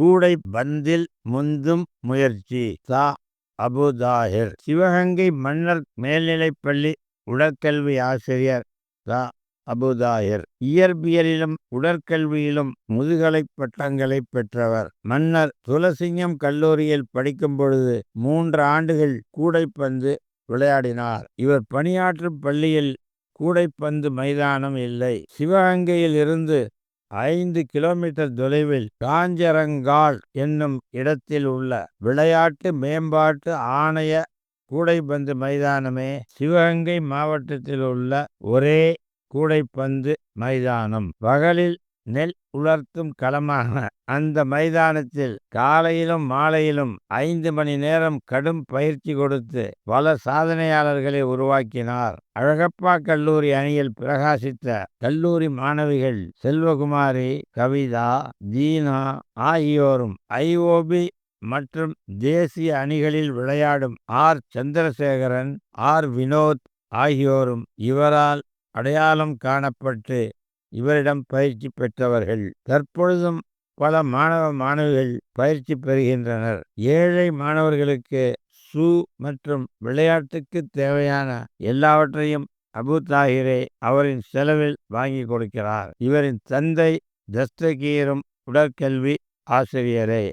கூடை பந்தில் முந்தும் முயற்சி. தா அபுதாஹிர். சிவகங்கை மன்னர் மேல்நிலைப்பள்ளி உடற்கல்வி ஆசிரியர். தா அபுதாஹிர். இயற்பியலிலும் உடற்கல்வியிலும் முதுகலை பட்டங்களை பெற்றவர். மன்னர் துளசிங்கம் கல்லூரியில் படிக்கும் பொழுது மூன்று ஆண்டுகள் கூடைப்பந்து விளையாடினார். இவர் பணியாற்றும் பள்ளியில் கூடைப்பந்து மைதானம் இல்லை. சிவகங்கையில் இருந்து ஐந்து கிலோமீட்டர் தொலைவில் காஞ்சரங்கால் என்னும் இடத்தில் உள்ள விளையாட்டு மேம்பாட்டு ஆணைய கூடைப்பந்து மைதானமே சிவகங்கை மாவட்டத்தில் உள்ள ஒரே கூடைப்பந்து மைதானம். பகலில் நெல் உலர்த்தும் களமான அந்த மைதானத்தில் காலையிலும் மாலையிலும் ஐந்து மணி நேரம் கடும் பயிற்சி கொடுத்து பல சாதனையாளர்களை உருவாக்கினார். அழகப்பா கல்லூரி அணியில் பிரகாசித்த கல்லூரி மாணவிகள் செல்வகுமாரி கவிதா தீனா ஆகியோரும் ஐஓபி மற்றும் தேசிய அணிகளில் விளையாடும் ஆர். சந்திரசேகரன் ஆர். வினோத் ஆகியோரும் இவரால் அடையாளம் காணப்பட்டு இவரிடம் பயிற்சி பெற்றவர்கள். தற்பொழுதும் பல மாணவ மாணவிகள் பயிற்சி பெறுகின்றனர். ஏழை மாணவர்களுக்கு ஷூ மற்றும் விளையாட்டுக்கு தேவையான எல்லாவற்றையும் அபு தாகிரே அவரின் செலவில் வாங்கி கொடுக்கிறார். இவரின் தந்தை தஸ்தகீரும் உடற்கல்வி ஆசிரியரே.